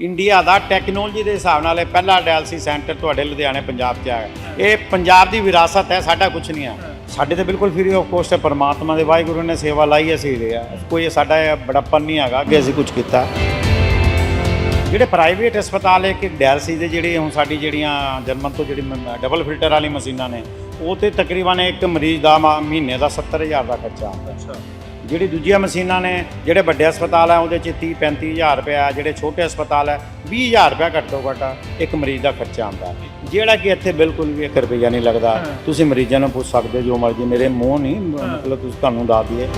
India ਦਾ technology ਦੇ ਹਿਸਾਬ ਨਾਲ ਇਹ ਪਹਿਲਾ ਡਾਇਲਸਿਸ ਸੈਂਟਰ ਤੁਹਾਡੇ ਲੁਧਿਆਣੇ, ਪੰਜਾਬ 'ਚ ਆਇਆ। ਇਹ ਪੰਜਾਬ ਦੀ ਵਿਰਾਸਤ ਹੈ, ਸਾਡਾ ਕੁਝ ਨਹੀਂ ਹੈ। ਸਾਡੇ ਤੇ ਬਿਲਕੁਲ ਫ੍ਰੀ ਆਫ ਕੋਸਟ ਹੈ, ਪਰਮਾਤਮਾ ਦੇ ਵਾਹਿਗੁਰੂ ਨੇ ਸੇਵਾ ਲਾਈ ਅਸੀਂ ਆ। ਕੋਈ ਸਾਡਾ ਇਹ ਬੜਾਪਨ ਨਹੀਂ ਹੈਗਾ ਕਿ ਅਸੀਂ ਕੁਝ ਕੀਤਾ। ਜਿਹੜੇ ਪ੍ਰਾਈਵੇਟ ਹਸਪਤਾਲ ਹੈ ਕਿ ਡਾਇਲਸਿਸ ਦੇ ਜਿਹੜੇ ਹੁਣ ਸਾਡੀ ਜਿਹੜੀਆਂ ਜਰਮਨ ਤੋਂ ਜਿਹੜੀ ਡਬਲ ਫਿਲਟਰ ਵਾਲੀ ਮਸ਼ੀਨਾਂ ਨੇ, ਉਹ ਤੇ ਤਕਰੀਬਨ ਇੱਕ ਮਰੀਜ਼ ਦਾ ਮਾ- ਮਹੀਨੇ ਦਾ 70000 ਦਾ ਖਰਚਾ ਆਉਂਦਾ। ਜਿਹੜੀ ਦੂਜੀਆਂ ਮਸ਼ੀਨਾਂ ਨੇ ਜਿਹੜੇ ਵੱਡੇ ਹਸਪਤਾਲ ਆ ਉਹਦੇ ਚ 30 35000 ਰੁਪਇਆ ਜਿਹੜੇ ਛੋਟੇ ਹਸਪਤਾਲ ਹੈ 20000 ਰੁਪਇਆ ਘੱਟੋ ਘੱਟ ਇੱਕ ਮਰੀਜ਼ ਦਾ ਖਰਚਾ ਆਉਂਦਾ। ਜਿਹੜਾ ਕਿ ਇੱਥੇ ਬਿਲਕੁਲ ਵੀ 1 ਰੁਪਇਆ ਨਹੀਂ ਲੱਗਦਾ। ਤੁਸੀਂ ਮਰੀਜ਼ਾਂ ਨੂੰ ਪੁੱਛ ਸਕਦੇ ਹੋ ਜੋ ਮਰਜ਼ੀ ਮੇਰੇ ਮੂੰਹ ਨਹੀਂ ਮਤਲਬ ਤੁਸੀਂ ਤੁਹਾਨੂੰ ਦੱਸ ਦਈਏ।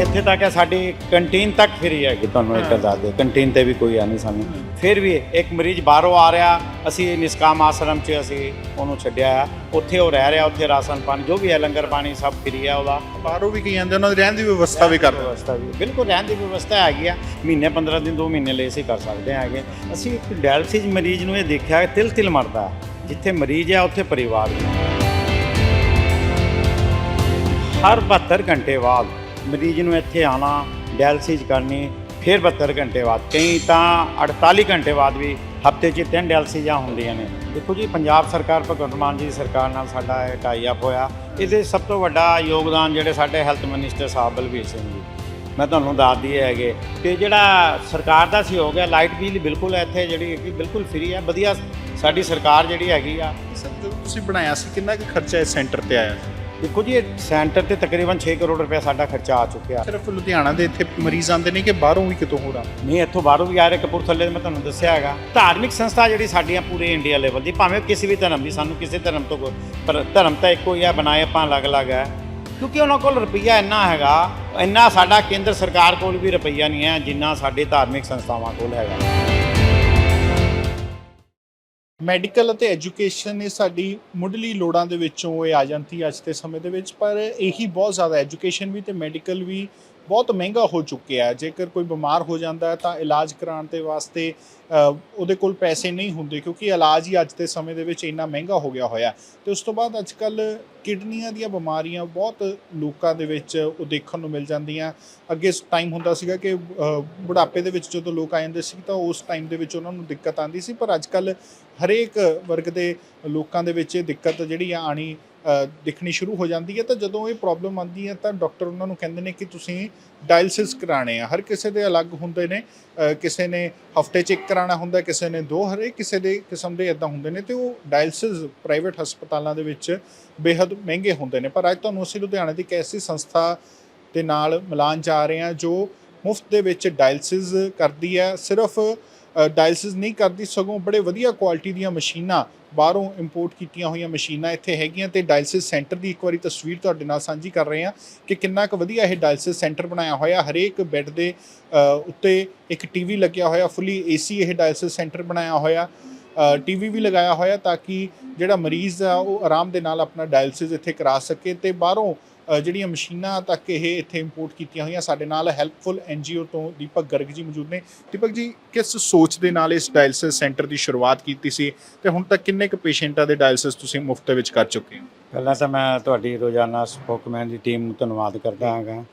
ਇੱਥੇ ਤੱਕ ਹੈ ਸਾਡੀ ਕੰਟੀਨ ਤੱਕ ਫ੍ਰੀ ਹੈ ਕਿ ਤੁਹਾਨੂੰ ਇੱਕ। ਦੱਸ ਦੇ ਕੰਟੀਨ ਤੇ ਵੀ ਕੋਈ ਆ ਨਹੀਂ ਸਾਨੂੰ। ਫਿਰ ਵੀ ਇੱਕ ਮਰੀਜ਼ ਬਾਹਰੋਂ ਆ ਰਿਹਾ ਅਸੀਂ ਨਿਸਕਾਮ ਆਸ਼ਰਮ 'ਚ ਅਸੀਂ ਉਹਨੂੰ ਛੱਡਿਆ ਆ। ਉੱਥੇ ਉਹ ਰਹਿ ਰਿਹਾ ਉੱਥੇ ਰਾਸ਼ਨ ਪਾਣੀ ਜੋ ਵੀ ਹੈ ਲੰਗਰ ਪਾਣੀ ਸਭ ਫ੍ਰੀ ਹੈ ਉਹਦਾ। ਬਾਹਰੋਂ ਵੀ ਕਈ ਜਾਂਦੇ ਉਹਨਾਂ ਦੀ ਰਹਿਣ ਦੀ ਵਿਵਸਥਾ ਵੀ ਕਰਦੇ ਵਿਵਸਥਾ ਵੀ ਬਿਲਕੁਲ ਰਹਿਣ ਦੀ ਵਿਵਸਥਾ ਹੈਗੀ ਆ। ਮਹੀਨੇ 15 ਦਿਨ 2 ਮਹੀਨੇ ਲਈ ਅਸੀਂ ਕਰ ਸਕਦੇ ਹੈਗੇ। ਅਸੀਂ ਇੱਕ ਡਾਇਲਸਿਸ ਮਰੀਜ਼ ਨੂੰ ਇਹ ਦੇਖਿਆ ਕਿ ਤਿਲ ਤਿਲ ਮਰਦਾ ਜਿੱਥੇ ਮਰੀਜ਼ ਹੈ ਉੱਥੇ ਪਰਿਵਾਰ ਵੀ। ਹਰ 72 ਘੰਟੇ ਬਾਅਦ ਮਰੀਜ਼ ਨੂੰ ਇੱਥੇ ਆਣਾ ਡਾਇਲਸਿਸ ਕਰਨੀ ਫਿਰ 72 ਘੰਟੇ ਬਾਅਦ, ਕਈ ਤਾਂ 48 ਘੰਟੇ ਬਾਅਦ ਵੀ ਹਫ਼ਤੇ 'ਚ ਤਿੰਨ ਡਾਇਲਸਿਸਾਂ ਹੁੰਦੀਆਂ ਨੇ। ਦੇਖੋ ਜੀ, ਪੰਜਾਬ ਸਰਕਾਰ, ਭਗਵੰਤ ਮਾਨ ਜੀ ਦੀ ਸਰਕਾਰ ਨਾਲ ਸਾਡਾ ਇਹ ਟਾਈ ਅਪ ਹੋਇਆ। ਇਹਦੇ ਸਭ ਤੋਂ ਵੱਡਾ ਯੋਗਦਾਨ ਜਿਹੜੇ ਸਾਡੇ ਹੈਲਥ ਮਿਨਿਸਟਰ ਸਾਹਿਬ ਬਲਬੀਰ ਸਿੰਘ ਜੀ। ਮੈਂ ਤੁਹਾਨੂੰ ਦੱਸ ਦਈਏ ਹੈਗੇ ਤੇ ਜਿਹੜਾ ਸਰਕਾਰ ਦਾ ਸਹਿਯੋਗ ਹੈ ਲਾਈਟ ਬਿੱਲ ਬਿਲਕੁਲ ਇੱਥੇ ਜਿਹੜੀ ਹੈਗੀ ਬਿਲਕੁਲ ਫ੍ਰੀ ਹੈ। ਵਧੀਆ ਸਾਡੀ ਸਰਕਾਰ ਜਿਹੜੀ ਹੈਗੀ ਆ। ਸਰ, ਤੁਸੀਂ ਬਣਾਇਆ ਸੀ, ਕਿੰਨਾ ਕੁ ਖਰਚਾ ਇਸ ਸੈਂਟਰ ਤੇ ਆਇਆ? ਦੇਖੋ ਜੀ ਇਹ ਸੈਂਟਰ ਤੇ ਤਕਰੀਬਨ 6 ਕਰੋੜ ਰੁਪਏ ਸਾਡਾ ਖਰਚਾ ਆ ਚੁੱਕਿਆ। ਸਿਰਫ ਲੁਧਿਆਣਾ ਦੇ ਇੱਥੇ ਮਰੀਜ਼ ਆਉਂਦੇ ਨੇ ਕਿ ਬਾਹਰੋਂ ਵੀ ਕਿਤੋਂ ਹੋਰ ਨਹੀਂ ਇੱਥੋਂ ਬਾਹਰੋਂ ਵੀ ਆ ਰਹੇ ਕਪੂਰਥਲੇ ਦੇ ਮੈਂ ਤੁਹਾਨੂੰ ਦੱਸਿਆ ਹੈਗਾ। ਧਾਰਮਿਕ ਸੰਸਥਾ ਜਿਹੜੀ ਸਾਡੀਆਂ ਪੂਰੇ ਇੰਡੀਆ ਲੈਵਲ ਦੀ ਭਾਵੇਂ ਕਿਸੇ ਵੀ ਧਰਮ ਦੀ ਸਾਨੂੰ ਕਿਸੇ ਧਰਮ ਤੋਂ ਪਰ ਧਰਮ ਤਾਂ ਇੱਕੋ ਹੀ ਆ ਬਣਾਏ ਆਪਾਂ ਅਲੱਗ-ਅਲੱਗ ਹੈ ਕਿਉਂਕਿ ਉਹਨਾਂ ਕੋਲ ਰੁਪਈਆ ਇੰਨਾ ਹੈਗਾ ਇੰਨਾ ਸਾਡਾ ਕੇਂਦਰ ਸਰਕਾਰ ਕੋਲ ਵੀ ਰੁਪਈਆ ਨਹੀਂ ਹੈ ਜਿੰਨਾ ਸਾਡੇ ਧਾਰਮਿਕ ਸੰਸਥਾਵਾਂ ਕੋਲ ਹੈਗਾ। ਮੈਡੀਕਲ ਅਤੇ ਐਜੂਕੇਸ਼ਨ ਇਹ ਸਾਡੀ ਮੁੱਢਲੀ ਲੋੜਾਂ ਦੇ ਵਿੱਚੋਂ ਇਹ ਆ ਜਾਂਦੀ ਅੱਜ ਦੇ ਸਮੇਂ ਦੇ ਵਿੱਚ, ਪਰ ਇਹੀ ਬਹੁਤ ਜ਼ਿਆਦਾ ਐਜੂਕੇਸ਼ਨ ਵੀ ਤੇ ਮੈਡੀਕਲ ਵੀ ਬਹੁਤ ਮਹਿੰਗਾ ਹੋ ਚੁੱਕਿਆ ਜੇਕਰ ਕੋਈ ਬਿਮਾਰ ਹੋ ਜਾਂਦਾ ਹੈ ਤਾਂ ਇਲਾਜ ਕਰਾਉਣ ਦੇ ਵਾਸਤੇ ਉਹਦੇ ਕੋਲ ਪੈਸੇ ਨਹੀਂ ਹੁੰਦੇ ਕਿਉਂਕਿ ਇਲਾਜ ਹੀ ਅੱਜ ਦੇ ਸਮੇਂ ਦੇ ਵਿੱਚ ਇੰਨਾ ਮਹਿੰਗਾ ਹੋ ਗਿਆ ਹੋਇਆ ਤੇ ਉਸ ਤੋਂ ਬਾਅਦ ਅੱਜ ਕੱਲ ਕਿਡਨੀਆਂ ਦੀਆਂ ਬਿਮਾਰੀਆਂ ਬਹੁਤ ਲੋਕਾਂ ਦੇ ਵਿੱਚ ਉਹ ਦੇਖਣ ਨੂੰ ਮਿਲ ਜਾਂਦੀਆਂ। ਅੱਗੇ ਟਾਈਮ ਹੁੰਦਾ ਸੀਗਾ ਕਿ ਬੁਢਾਪੇ ਦੇ ਵਿੱਚ ਜਦੋਂ ਲੋਕ ਆ ਜਾਂਦੇ ਸੀ ਤਾਂ ਉਸ ਟਾਈਮ ਦੇ ਵਿੱਚ ਉਹਨਾਂ ਨੂੰ ਦਿੱਕਤ ਆਉਂਦੀ ਸੀ। ਪਰ ਅੱਜ ਕੱਲ ਹਰੇਕ ਵਰਗ ਦੇ ਲੋਕਾਂ ਦੇ ਵਿੱਚ ਇਹ ਦਿੱਕਤ ਜਿਹੜੀ ਆ ਆਣੀ ਦਿਖਣੀ ਸ਼ੁਰੂ ਹੋ ਜਾਂਦੀ ਹੈ, ਤਾਂ ਜਦੋਂ ਇਹ ਪ੍ਰੋਬਲਮ ਆਉਂਦੀ ਹੈ, ਤਾਂ ਡਾਕਟਰ ਉਹਨਾਂ ਨੂੰ ਕਹਿੰਦੇ ਨੇ ਕਿ ਤੁਸੀਂ ਡਾਇਲਸਿਸ ਕਰਾਣੇ ਆ। ਹਰ ਕਿਸੇ ਦੇ ਅਲੱਗ ਹੁੰਦੇ ਨੇ ਕਿਸੇ ਨੇ ਹਫ਼ਤੇ 'ਚ ਇੱਕ ਕਰਾਣਾ ਹੁੰਦਾ, ਕਿਸੇ ਨੇ ਦੋ ਹਰੇ ਕਿਸੇ ਦੇ ਕਿਸਮ ਦੇ ਇਦਾਂ ਹੁੰਦੇ ਨੇ, ਤੇ ਉਹ ਡਾਇਲਸਿਸ ਪ੍ਰਾਈਵੇਟ ਹਸਪਤਾਲਾਂ ਦੇ ਵਿੱਚ ਬੇहद ਮਹਿੰਗੇ ਹੁੰਦੇ ਨੇ। ਪਰ ਅੱਜ ਤੁਹਾਨੂੰ ਅਸੀਂ ਲੁਧਿਆਣੇ ਦੀ ਇੱਕ ਐਸੀ ਸੰਸਥਾ ਦੇ ਨਾਲ ਮਿਲਾਨ ਜਾ ਰਹੇ ਹਾਂ, ਜੋ ਮੁਫਤ ਦੇ ਵਿੱਚ ਡਾਇਲਸਿਸ ਕਰਦੀ ਹੈ। ਸਿਰਫ ਡਾਇਲਸਿਸ ਨਹੀਂ ਕਰਦੀ, ਸਗੋਂ ਬੜੇ ਵਧੀਆ ਕੁਆਲਿਟੀ ਦੀਆਂ ਮਸ਼ੀਨਾਂ ਬਾਹਰੋਂ ਇੰਪੋਰਟ ਕੀਤੀਆਂ ਹੋਈਆਂ ਮਸ਼ੀਨਾਂ ਇੱਥੇ ਹੈਗੀਆਂ ਤੇ ਡਾਇਲਸਿਸ ਸੈਂਟਰ ਦੀ ਇੱਕ ਵਾਰੀ ਤਸਵੀਰ ਤੁਹਾਡੇ ਨਾਲ ਸਾਂਝੀ ਕਰ ਰਹੇ ਹਾਂ ਕਿ ਕਿੰਨਾ ਕੁ ਵਧੀਆ ਇਹ ਡਾਇਲਸਿਸ ਸੈਂਟਰ ਬਣਾਇਆ ਹੋਇਆ। ਹਰੇਕ ਬੈੱਡ ਦੇ ਉੱਤੇ ਇੱਕ ਟੀਵੀ ਲੱਗਿਆ ਹੋਇਆ ਫੁੱਲੀ ਏਸੀ ਇਹ ਡਾਇਲਸਿਸ ਸੈਂਟਰ ਬਣਾਇਆ ਹੋਇਆ। ਟੀਵੀ ਵੀ ਲਗਾਇਆ ਹੋਇਆ ਤਾਂ ਕਿ ਜਿਹੜਾ ਮਰੀਜ਼ ਆ ਉਹ ਆਰਾਮ ਦੇ ਨਾਲ ਆਪਣਾ ਡਾਇਲਸਿਸ ਇੱਥੇ ਕਰਾ ਸਕੇ ਤੇ ਬਾਹਰੋਂ ਜਿਹੜੀਆਂ ਮਸ਼ੀਨਾਂ ਤੱਕ ਇਹ ਇੱਥੇ ਇੰਪੋਰਟ ਕੀਤੀਆਂ ਹੋਈਆਂ ਸਾਡੇ ਨਾਲ ਹੈਲਪਫੁਲ ਐਨਜੀਓ ਤੋਂ ਦੀਪਕ ਗਰਗ ਜੀ ਮੌਜੂਦ ਨੇ। ਦੀਪਕ ਜੀ ਕਿਸ ਸੋਚ ਦੇ ਨਾਲ ਇਸ ਡਾਇਲਸਿਸ ਸੈਂਟਰ ਦੀ ਸ਼ੁਰੂਆਤ ਕੀਤੀ ਸੀ ਤੇ ਹੁਣ ਤੱਕ ਕਿੰਨੇ ਕੁ ਪੇਸ਼ੈਂਟਾਂ ਦੇ ਡਾਇਲਸਿਸ ਤੁਸੀਂ ਮੁਫਤ ਵਿੱਚ ਕਰ ਚੁੱਕੇ ਹੋ? ਪਹਿਲਾਂ ਤਾਂ ਮੈਂ ਤੁਹਾਡੀ ਰੋਜ਼ਾਨਾ ਸਪੋਕਮੈਨ ਦੀ ਟੀਮ ਨੂੰ ਧੰਨਵਾਦ ਕਰਦਾ ਹਾਂਗਾ।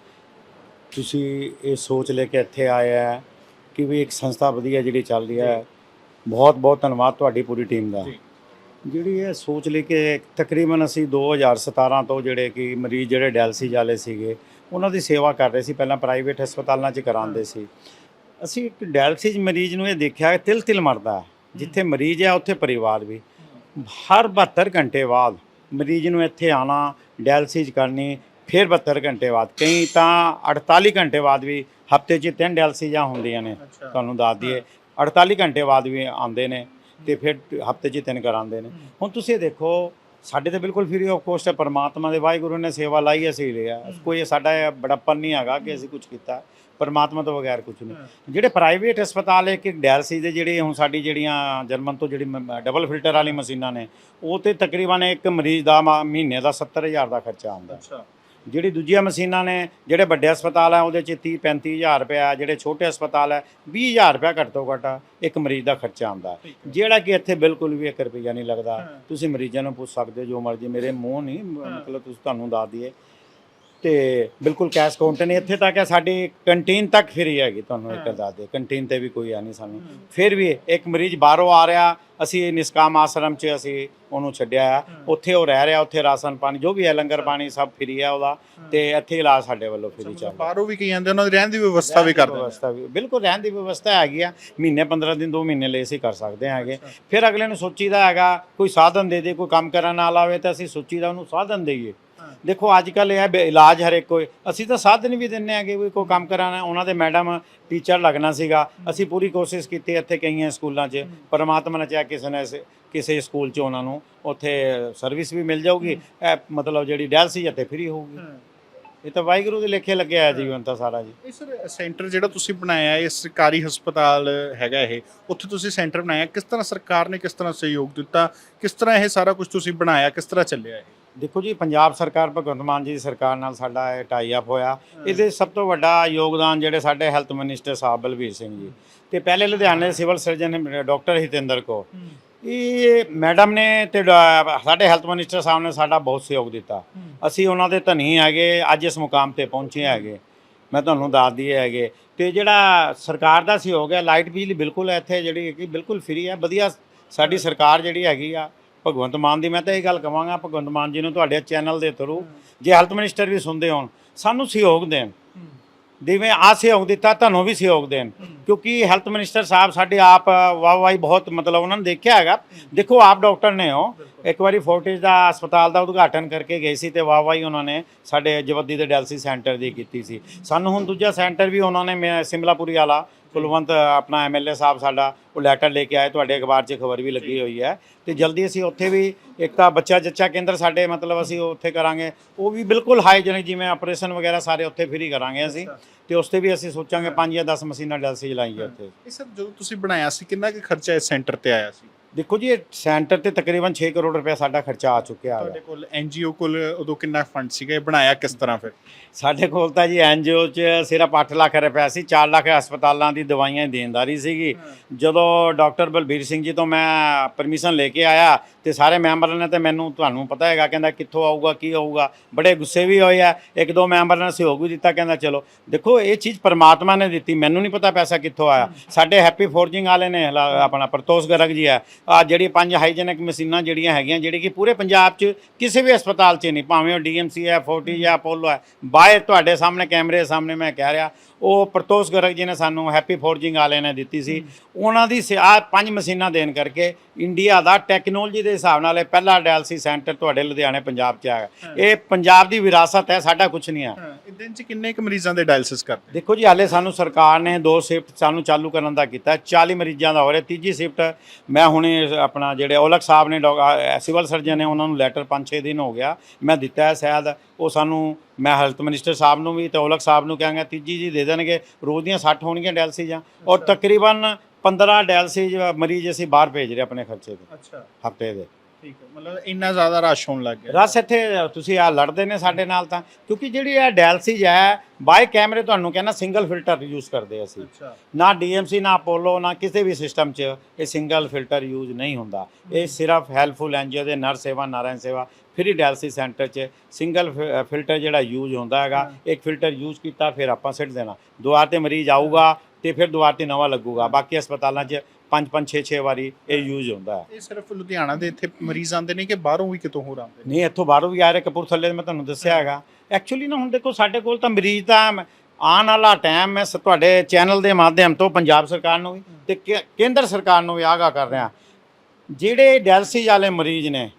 ਤੁਸੀਂ ਇਹ ਸੋਚ ਲੈ ਕੇ ਇੱਥੇ ਆਏ ਆ ਕਿ ਵੀ ਇੱਕ ਸੰਸਥਾ ਵਧੀਆ ਜਿਹੜੀ ਚੱਲ ਰਹੀ ਹੈ। ਬਹੁਤ ਬਹੁਤ ਧੰਨਵਾਦ ਤੁਹਾਡੀ ਪੂਰੀ ਟੀਮ ਦਾ। ਜਿਹੜੀ ਇਹ ਸੋਚ ਲੈ ਕੇ ਤਕਰੀਬਨ ਅਸੀਂ 2017 ਤੋਂ ਜਿਹੜੇ ਕਿ ਮਰੀਜ਼ ਜਿਹੜੇ ਡਾਇਲਸਿਸ ਵਾਲੇ ਸੀਗੇ ਉਹਨਾਂ ਦੀ ਸੇਵਾ ਕਰ ਰਹੇ ਸੀ ਪਹਿਲਾਂ ਪ੍ਰਾਈਵੇਟ ਹਸਪਤਾਲਾਂ 'ਚ ਕਰਾਉਂਦੇ ਸੀ। ਅਸੀਂ ਇੱਕ ਡਾਇਲਸਿਸ ਮਰੀਜ਼ ਨੂੰ ਇਹ ਦੇਖਿਆ ਕਿ ਤਿਲ ਤਿਲ ਮਰਦਾ ਜਿੱਥੇ ਮਰੀਜ਼ ਹੈ ਉੱਥੇ ਪਰਿਵਾਰ ਵੀ। ਹਰ 72 ਘੰਟੇ ਬਾਅਦ ਮਰੀਜ਼ ਨੂੰ ਇੱਥੇ ਆਣਾ ਡਾਇਲਸਿਸ ਕਰਨੀ ਫਿਰ 72 ਘੰਟੇ ਬਾਅਦ। ਕਈ ਤਾਂ 48 ਘੰਟੇ ਬਾਅਦ ਵੀ ਹਫ਼ਤੇ 'ਚ ਤਿੰਨ ਡਾਇਲਸਿਸਾਂ ਹੁੰਦੀਆਂ ਨੇ ਤੁਹਾਨੂੰ ਦੱਸ ਦਈਏ। 48 ਘੰਟੇ ਬਾਅਦ ਵੀ ਆਉਂਦੇ ਨੇ। ਤੇ ਫਿਰ ਹਫ਼ਤੇ 'ਚ ਤਿੰਨ ਕਰਾਉਂਦੇ ਨੇ। ਹੁਣ ਤੁਸੀਂ ਇਹ ਦੇਖੋ ਸਾਡੇ ਤੇ ਬਿਲਕੁਲ ਫ੍ਰੀ ਆਫ ਕੋਸਟ ਹੈ ਪਰਮਾਤਮਾ ਦੇ ਵਾਹਿਗੁਰੂ ਨੇ ਸੇਵਾ ਲਾਈ ਅਸੀਂ ਲਿਆ। ਕੋਈ ਸਾਡਾ ਬੜਾਪਨ ਨਹੀਂ ਹੈਗਾ ਕਿ ਅਸੀਂ ਕੁਝ ਕੀਤਾ। ਪਰਮਾਤਮਾ ਤੋਂ ਬਗੈਰ ਕੁਝ ਨਹੀਂ। ਜਿਹੜੇ ਪ੍ਰਾਈਵੇਟ ਹਸਪਤਾਲ ਹੈ ਕਿ ਡਾਇਲਸਿਸ ਦੇ ਜਿਹੜੇ ਹੁਣ ਸਾਡੀ ਜਿਹੜੀਆਂ ਜਰਮਨ ਤੋਂ ਜਿਹੜੀ ਡਬਲ ਫਿਲਟਰ ਵਾਲੀ ਮਸ਼ੀਨਾਂ ਨੇ ਉਹ ਤੇ ਤਕਰੀਬਨ ਇੱਕ ਮਰੀਜ਼ ਦਾ ਮਹੀਨੇ ਦਾ 70000 ਦਾ ਖਰਚਾ ਆਉਂਦਾ। ਅੱਛਾ। ਜਿਹੜੀ ਦੂਜੀਆਂ ਮਸ਼ੀਨਾਂ ਨੇ ਜਿਹੜੇ ਵੱਡੇ ਹਸਪਤਾਲ ਆ ਉਹਦੇ ਚ 30 35000 ਰੁਪਇਆ ਜਿਹੜੇ ਛੋਟੇ ਹਸਪਤਾਲ ਹੈ 20000 ਰੁਪਇਆ ਘੱਟ ਤੋਂ ਘੱਟ ਇੱਕ ਮਰੀਜ਼ ਦਾ ਖਰਚਾ ਆਉਂਦਾ ਜਿਹੜਾ ਕਿ ਇੱਥੇ ਬਿਲਕੁਲ ਵੀ 1 ਰੁਪਇਆ ਨਹੀਂ ਲੱਗਦਾ। ਤੁਸੀਂ ਮਰੀਜ਼ਾਂ ਨੂੰ ਪੁੱਛ ਸਕਦੇ ਹੋ ਜੋ ਮਰਜ਼ੀ ਮੇਰੇ ਮੂੰਹ ਨਹੀਂ। ਮਤਲਬ ਤੁਸੀਂ ਤੁਹਾਨੂੰ ਦੱਸ ਦਈਏ ਤੇ ਬਿਲਕੁਲ ਕੈਸ਼ ਕਾਊਂਟਰ ਨਹੀਂ ਇੱਥੇ ਤੱਕ ਹੈ ਸਾਡੀ ਕੰਟੀਨ ਤੱਕ ਫ੍ਰੀ ਹੈਗੀ ਤੁਹਾਨੂੰ ਇੱਕ ਦੱਸ ਦੇ ਕੰਟੀਨ ਤੇ ਵੀ ਕੋਈ ਆ ਨਹੀਂ ਸਾਨੂੰ। ਫਿਰ ਵੀ ਇੱਕ ਮਰੀਜ਼ ਬਾਹਰੋਂ ਆ ਰਿਹਾ ਅਸੀਂ ਨਿਸਕਾਮ ਆਸ਼ਰਮ 'ਚ ਅਸੀਂ ਉਹਨੂੰ ਛੱਡਿਆ ਆ। ਉੱਥੇ ਉਹ ਰਹਿ ਰਿਹਾ ਉੱਥੇ ਰਾਸ਼ਨ ਪਾਣੀ ਜੋ ਵੀ ਹੈ ਲੰਗਰ ਪਾਣੀ ਸਭ ਫ੍ਰੀ ਹੈ ਉਹਦਾ ਤੇ ਇੱਥੇ ਇਲਾਜ ਸਾਡੇ ਵੱਲੋਂ ਫ੍ਰੀ ਚੱਲ ਰਿਹਾ। ਬਾਹਰੋਂ ਵੀ ਕਈ ਆਉਂਦੇ ਉਹਨਾਂ ਦੀ ਰਹਿਣ ਦੀ ਵਿਵਸਥਾ ਵੀ ਕਰਦੇ ਨੇ ਵਿਵਸਥਾ ਵੀ ਬਿਲਕੁਲ ਰਹਿਣ ਦੀ ਵਿਵਸਥਾ ਹੈਗੀ ਆ। ਮਹੀਨੇ 15 ਦਿਨ 2 ਮਹੀਨੇ ਲਈ ਅਸੀਂ ਕਰ ਸਕਦੇ ਹੈਗੇ। ਫਿਰ ਅਗਲੇ ਨੂੰ ਸੋਚੀਦਾ ਹੈਗਾ ਕੋਈ ਸਾਧਨ ਦੇ ਦੇ ਕੋਈ ਕੰਮ ਕਰਨ ਨਾਲ ਆਵੇ ਤਾਂ ਅਸੀਂ ਸੋਚੀਦਾ ਉਹਨੂੰ ਸਾਧਨ ਦੇਈਏ। ਦੇਖੋ ਅੱਜ ਕੱਲ ਇਹ ਹੈ ਵੀ ਇਲਾਜ ਹਰੇਕ ਕੋਈ ਅਸੀਂ ਤਾਂ ਸਾਧਨ ਵੀ ਦਿੰਨੇ ਆਗੇ ਵੀ ਕੋਈ ਕੰਮ ਕਰਾਣਾ ਉਹਨਾਂ ਦੇ ਮੈਡਮ ਟੀਚਰ ਲੱਗਣਾ ਸੀਗਾ। ਅਸੀਂ ਪੂਰੀ ਕੋਸ਼ਿਸ਼ ਕੀਤੀ ਇੱਥੇ ਕਈਆਂ ਸਕੂਲਾਂ 'ਚ। ਪਰਮਾਤਮਾ ਨੇ ਚਾਹਿਆ ਕਿਸੇ ਨੇ ਕਿਸੇ ਸਕੂਲ 'ਚ ਉਹਨਾਂ ਨੂੰ ਉੱਥੇ ਸਰਵਿਸ ਵੀ ਮਿਲ ਜਾਊਗੀ। ਇਹ ਮਤਲਬ ਜਿਹੜੀ ਡੈਲਸੀ ਇੱਥੇ ਫ੍ਰੀ ਹੋਊਗੀ। ਇਹ ਤਾਂ ਵਾਹਿਗੁਰੂ ਦੇ ਲੇਖੇ ਲੱਗਿਆ ਹੈ ਜੀਵਨ ਤਾਂ ਸਾਰਾ ਜੀ। ਇਹ ਸਰ ਸੈਂਟਰ ਜਿਹੜਾ ਤੁਸੀਂ ਬਣਾਇਆ ਇਹ ਸਰਕਾਰੀ ਹਸਪਤਾਲ ਹੈਗਾ ਇਹ। ਉੱਥੇ ਤੁਸੀਂ ਸੈਂਟਰ ਬਣਾਇਆ। ਕਿਸ ਤਰ੍ਹਾਂ ਸਰਕਾਰ ਨੇ ਕਿਸ ਤਰ੍ਹਾਂ ਸਹਿਯੋਗ ਦਿੱਤਾ? ਕਿਸ ਤਰ੍ਹਾਂ ਇਹ ਸਾਰਾ ਕੁਝ ਤੁਸੀਂ ਬਣਾਇਆ? ਕਿਸ ਤਰ੍ਹਾਂ ਚੱਲਿਆ ਇਹ? ਦੇਖੋ ਜੀ ਪੰਜਾਬ ਸਰਕਾਰ ਭਗਵੰਤ ਮਾਨ ਜੀ ਦੀ ਸਰਕਾਰ ਨਾਲ ਸਾਡਾ ਇਹ ਟਾਈ ਅਪ ਹੋਇਆ। ਇਹਦੇ ਸਭ ਤੋਂ ਵੱਡਾ ਯੋਗਦਾਨ ਜਿਹੜੇ ਸਾਡੇ ਹੈਲਥ ਮਿਨਿਸਟਰ ਸਾਹਿਬ ਬਲਬੀਰ ਸਿੰਘ ਜੀ। ਤੇ ਪਹਿਲੇ ਲੁਧਿਆਣੇ ਦੇ ਸਿਵਲ ਸਰਜਨ ਡਾਕਟਰ ਹਿਤਿੰਦਰ ਕੋ ਇਹ ਮੈਡਮ ਨੇ ਤੇ ਸਾਡੇ ਹੈਲਥ ਮਿਨਿਸਟਰ ਸਾਹਿਬ ਨੇ ਸਾਡਾ ਬਹੁਤ ਸਹਿਯੋਗ ਦਿੱਤਾ। ਅਸੀਂ ਉਹਨਾਂ ਦੇ ਧਨੀ ਹੈਗੇ ਅੱਜ ਇਸ ਮੁਕਾਮ ਤੇ ਪਹੁੰਚੇ ਹੈਗੇ। ਮੈਂ ਤੁਹਾਨੂੰ ਦੱਸ ਦਈਏ ਹੈਗੇ। ਤੇ ਜਿਹੜਾ ਸਰਕਾਰ ਦਾ ਸਹਿਯੋਗ ਹੈ ਲਾਈਟ ਬਿਜਲੀ ਬਿਲਕੁਲ ਇੱਥੇ ਜਿਹੜੀ ਕਿ ਬਿਲਕੁਲ ਫ੍ਰੀ ਹੈ। ਵਧੀਆ ਸਾਡੀ ਸਰਕਾਰ ਜਿਹੜੀ ਹੈਗੀ ਆ ਭਗਵੰਤ ਮਾਨ ਦੀ ਮੈਂ ਤਾਂ ਇਹ ਗੱਲ ਕਵਾਂਗਾ, ਭਗਵੰਤ ਮਾਨ ਜੀ ਨੂੰ ਤੁਹਾਡੇ ਚੈਨਲ ਦੇ ਥਰੂ ਜੇ ਹੈਲਥ ਮਿਨਿਸਟਰ ਵੀ ਸੁਣਦੇ ਹੋਣ, ਸਾਨੂੰ ਸਹਿਯੋਗ ਦੇਣ। ਜਿਵੇਂ ਆ ਸਹਿਯੋਗ ਦਿੱਤਾ, ਤੁਹਾਨੂੰ ਵੀ ਸਹਿਯੋਗ ਦੇਣ। ਕਿਉਂਕਿ ਹੈਲਥ ਮਿਨਿਸਟਰ ਸਾਹਿਬ ਸਾਡੇ ਆਪ, ਵਾਹ ਵਾਹੀ ਬਹੁਤ ਮਤਲਬ ਉਹਨਾਂ ਨੇ ਦੇਖਿਆ ਹੈਗਾ। ਦੇਖੋ ਆਪ ਡਾਕਟਰ ਨੇ ਹੋ ਇੱਕ ਵਾਰੀ ਫੋਰਟਿਸ ਦਾ ਹਸਪਤਾਲ ਦਾ ਉਦਘਾਟਨ ਕਰਕੇ ਗਏ ਸੀ ਤੇ ਵਾਹ ਵਾਹੀ ਉਹਨਾਂ ਨੇ ਸਾਡੇ ਜਵੱਦੀ ਦੇ ਡੈਲਸੀ ਸੈਂਟਰ ਦੀ ਕੀਤੀ ਸੀ। ਸਾਨੂੰ ਹੁਣ ਦੂਜਾ ਸੈਂਟਰ ਵੀ ਉਹਨਾਂ ਨੇ, ਮੈਂ ਸਿਮਲਾਪੁਰੀ ਵਾਲਾ ਕੁਲਵੰਤ ਆਪਣਾ ਐਮਐਲਏ ਸਾਹਿਬ ਸਾਡਾ ਉਹ ਲੈਟਰ ਲੈ ਕੇ ਆਏ ਤੁਹਾਡੇ ਅਖਬਾਰ 'ਚ ਖਬਰ ਵੀ ਲੱਗੀ ਹੋਈ ਹੈ। ਤੇ ਜਲਦੀ ਅਸੀਂ ਉੱਥੇ ਵੀ ਇੱਕ ਤਾਂ ਬੱਚਾ ਜੱਚਾ ਕੇਂਦਰ ਸਾਡੇ ਮਤਲਬ ਅਸੀਂ ਉੱਥੇ ਕਰਾਂਗੇ। ਉਹ ਵੀ ਬਿਲਕੁਲ ਹਾਈਜੈਨਿਕ ਜਿਵੇਂ ਆਪਰੇਸ਼ਨ ਵਗੈਰਾ ਸਾਰੇ ਉੱਥੇ ਫ੍ਰੀ ਕਰਾਂਗੇ ਅਸੀਂ। ਤੇ ਉਸ ਤੇ ਵੀ ਅਸੀਂ ਸੋਚਾਂਗੇ 5 ਜਾਂ 10 ਮਸ਼ੀਨਾਂ ਡੈਲਸੀ ਲਾਈਏ ਉੱਥੇ। ਇਹ ਸਰ ਜਦੋਂ ਤੁਸੀਂ ਬਣਾਇਆ ਸੀ ਕਿੰਨਾ ਕੁ ਖਰਚਾ ਇਸ ਸੈਂਟਰ ਤੇ ਆਇਆ ਸੀ? ਦੇਖੋ ਜੀ ਇਹ ਸੈਂਟਰ ਤੇ ਤਕਰੀਬਨ 6 ਕਰੋੜ ਰੁਪਏ ਸਾਡਾ ਖਰਚਾ ਆ ਚੁੱਕਿਆ ਹੈ ਤੁਹਾਡੇ ਕੋਲ ਐਨਜੀਓ ਕੋਲ ਉਦੋਂ ਕਿੰਨਾ ਫੰਡ ਸੀਗਾ ਇਹ ਬਣਾਇਆ ਕਿਸ ਤਰ੍ਹਾਂ ਫਿਰ? ਸਾਡੇ ਕੋਲ ਤਾਂ ਜੀ ਐਨਜੀਓ 'ਚ ਸਿਰਫ 8 ਲੱਖ ਰੁਪਏ ਸੀ 4 ਲੱਖ ਹਸਪਤਾਲਾਂ ਦੀ ਦਵਾਈਆਂ ਦੇਣਦਾਰੀ ਸੀਗੀ। ਜਦੋਂ ਡਾਕਟਰ ਬਲਬੀਰ ਸਿੰਘ ਜੀ ਤੋਂ ਮੈਂ ਪਰਮਿਸ਼ਨ ਲੈ ਕੇ ਆਇਆ ਤੇ ਸਾਰੇ ਮੈਂਬਰਾਂ ਨੇ ਤੇ ਮੈਨੂੰ ਤੁਹਾਨੂੰ ਪਤਾ ਹੈਗਾ ਕਹਿੰਦਾ ਕਿੱਥੋਂ ਆਊਗਾ ਕੀ ਆਊਗਾ ਬੜੇ ਗੁੱਸੇ ਵੀ ਹੋਏ ਆ। ਇੱਕ ਦੋ ਮੈਂਬਰਾਂ ਨੇ ਸਹਿਯੋਗ ਵੀ ਦਿੱਤਾ ਕਹਿੰਦਾ ਚਲੋ। ਦੇਖੋ ਇਹ ਚੀਜ਼ ਪਰਮਾਤਮਾ ਨੇ ਦਿੱਤੀ ਮੈਨੂੰ ਨਹੀਂ ਪਤਾ ਪੈਸਾ ਕਿੱਥੋਂ ਆਇਆ। ਸਾਡੇ ਹੈਪੀ ਫੋਰਜਿੰਗ ਵਾਲੇ ਨੇ ਆਪਣਾ ਪ੍ਰਤੋਸ਼ ਗਰਗ ਜੀ ਆ ਆ ਜਿਹੜੀ ਪੰਜ ਹਾਈਜੈਨਿਕ ਮਸ਼ੀਨਾਂ ਜਿਹੜੀਆਂ ਹੈਗੀਆਂ ਜਿਹੜੀ ਕਿ ਪੂਰੇ ਪੰਜਾਬ 'ਚ ਕਿਸੇ ਵੀ ਹਸਪਤਾਲ 'ਚ ਨਹੀਂ ਭਾਵੇਂ ਉਹ ਡੀਐਮਸੀ ਹੈ ਫੋਰਟੀ ਜਾਂ ਅਪੋਲੋ ਹੈ ਬਾਹਰ ਤੁਹਾਡੇ ਸਾਹਮਣੇ ਕੈਮਰੇ ਸਾਹਮਣੇ ਮੈਂ ਕਹਿ ਰਿਹਾ ਉਹ ਪ੍ਰਤੋਸ਼ ਗਰਗ ਜੀ ਨੇ ਸਾਨੂੰ ਹੈਪੀ ਫੋਰਜਿੰਗ ਵਾਲਿਆਂ ਨੇ ਦਿੱਤੀ ਸੀ। ਉਹਨਾਂ ਦੀ ਆ ਪੰਜ ਮਸ਼ੀਨਾਂ ਦੇਣ ਕਰਕੇ ਇੰਡੀਆ ਦਾ ਟੈਕਨੋਲੋਜੀ ਦੇ ਹਿਸਾਬ ਨਾਲ ਇਹ ਪਹਿਲਾ ਡਾਇਲਸਿਸ ਸੈਂਟਰ ਤੁਹਾਡੇ ਲੁਧਿਆਣੇ ਪੰਜਾਬ 'ਚ ਆਇਆ ਇਹ ਪੰਜਾਬ ਦੀ ਵਿਰਾਸਤ ਹੈ ਸਾਡਾ ਕੁਝ ਨਹੀਂ ਹੈ। ਹਾਂ ਇਹ ਦਿਨ ਚ ਕਿੰਨੇ ਕੁ ਮਰੀਜ਼ਾਂ ਦੇ ਡਾਇਲਿਸਿਸ ਕਰਦੇ? ਦੇਖੋ ਜੀ ਹਾਲੇ ਸਾਨੂੰ ਸਰਕਾਰ ਨੇ ਦੋ ਸ਼ਿਫਟ ਸਾਨੂੰ ਚਾਲੂ ਕਰਨ ਦਾ ਕੀਤਾ 40 ਮਰੀਜ਼ਾਂ ਦਾ ਹੋ ਰਿਹਾ ਤੀਜੀ ਸ਼ਿਫਟ ਮੈਂ ਹੁਣੇ ਆਪਣਾ ਜਿਹੜੇ ਔਲਖ ਸਾਹਿਬ ਨੇ ਸਿਵਲ ਸਰਜਨ ਨੇ ਉਹਨਾਂ ਨੂੰ ਲੈਟਰ 5-6 ਦਿਨ ਹੋ ਗਿਆ। ਮੈਂ ਦਿੱਤਾ ਹੈ ਸ਼ਾਇਦ। ਉਹ ਸਾਨੂੰ ਮੈਂ ਹੈਲਥ ਮਿਨਿਸਟਰ ਸਾਹਿਬ ਨੂੰ ਵੀ ਤੇ ਔਲਖ ਸਾਹਿਬ ਨੂੰ ਕਹਾਂਗਾ ਤੀਜੀ ਜੀ ਦੇ ਦੇਣਗੇ। ਰੋਜ਼ ਦੀਆਂ 60 ਹੋਣਗੀਆਂ ਡਾਇਲਸਿਸਾਂ ਔਰ ਤਕਰੀਬਨ 15 ਡਾਇਲਸਿਸ ਮਰੀਜ਼ ਅਸੀਂ ਬਾਹਰ ਭੇਜ ਰਹੇ ਆਪਣੇ ਖਰਚੇ ਤੇ। ਅੱਛਾ। ਹਫ਼ਤੇ ਦੇ। ਠੀਕ ਹੈ ਮਤਲਬ ਇੰਨਾ ਜ਼ਿਆਦਾ ਰਸ਼ ਹੋਣ ਲੱਗ ਗਿਆ। ਰਸ ਇੱਥੇ ਤੁਸੀਂ ਆ ਲੜਦੇ ਨੇ ਸਾਡੇ ਨਾਲ ਤਾਂ ਕਿਉਂਕਿ ਜਿਹੜੀ ਇਹ ਡਾਇਲਸਿਸ ਹੈ ਬਾਈ ਕੈਮਰੇ ਤੁਹਾਨੂੰ ਕਹਿੰਦਾ ਸਿੰਗਲ ਫਿਲਟਰ ਯੂਜ਼ ਕਰਦੇ ਅਸੀਂ। ਅੱਛਾ। ਨਾ ਡੀਐਮਸੀ ਨਾ ਅਪੋਲੋ ਨਾ ਕਿਸੇ ਵੀ ਸਿਸਟਮ 'ਚ ਇਹ ਸਿੰਗਲ ਫਿਲਟਰ ਯੂਜ਼ ਨਹੀਂ ਹੁੰਦਾ। ਇਹ ਸਿਰਫ ਹੈਲਪਫੁਲ ਐਨਜੀਓ ਦੇ ਨਰ ਸੇਵਾ ਨਾਰਾਇਣ ਸੇਵਾ ਫ੍ਰੀ ਡਾਇਲਸਿਸ ਸੈਂਟਰ 'ਚ ਸਿੰਗਲ ਫਿਲਟਰ ਜਿਹੜਾ ਯੂਜ਼ ਹੁੰਦਾ ਹੈਗਾ ਇੱਕ ਫਿਲਟਰ ਯੂਜ਼ ਕੀਤਾ ਫਿਰ ਆਪਾਂ ਸਿੱਟ ਦੇਣਾ। ਦੁਆਰ ਤੇ ਮਰੀਜ਼ ਆਊਗਾ ਤੇ ਫਿਰ ਦੁਆਰ ਤੇ ਨਵਾਂ ਲੱਗੂਗਾ। ਬਾਕੀ ਹਸਪਤਾਲਾਂ 'ਚ 5 5 6 6 ਵਾਰੀ ਇਹ ਯੂਜ਼ ਹੁੰਦਾ ਹੈ। ਇਹ ਸਿਰਫ ਲੁਧਿਆਣਾ ਦੇ ਇੱਥੇ ਮਰੀਜ਼ ਆਉਂਦੇ ਨੇ ਕਿ ਬਾਹਰੋਂ ਵੀ ਕਿਤੋਂ ਹੋਰ ਆਉਂਦੇ ਨਹੀਂ ਇੱਥੋਂ ਬਾਹਰੋਂ ਵੀ ਆ ਰਹੇ ਕਪੂਰਥਲੇ ਦੇ ਮੈਂ ਤੁਹਾਨੂੰ ਦੱਸਿਆ ਹੈਗਾ। ਐਕਚੁਅਲੀ ਨਾ ਹੁਣ ਦੇਖੋ ਸਾਡੇ ਕੋਲ ਤਾਂ ਮਰੀਜ਼ ਤਾਂ ਆਉਣ ਵਾਲਾ ਟਾਈਮ ਮੈਂ ਤੁਹਾਡੇ ਚੈਨਲ ਦੇ ਮਾਧਿਅਮ ਤੋਂ ਪੰਜਾਬ ਸਰਕਾਰ ਨੂੰ ਵੀ ਤੇ ਕੇਂਦਰ ਸਰਕਾਰ ਨੂੰ ਵੀ ਆਗਾਹ ਕਰ ਰਿਹਾ। ਜਿਹੜੇ ਡਾਇਲਸਿਸ ਵਾਲੇ ਮਰੀਜ਼ ਨੇ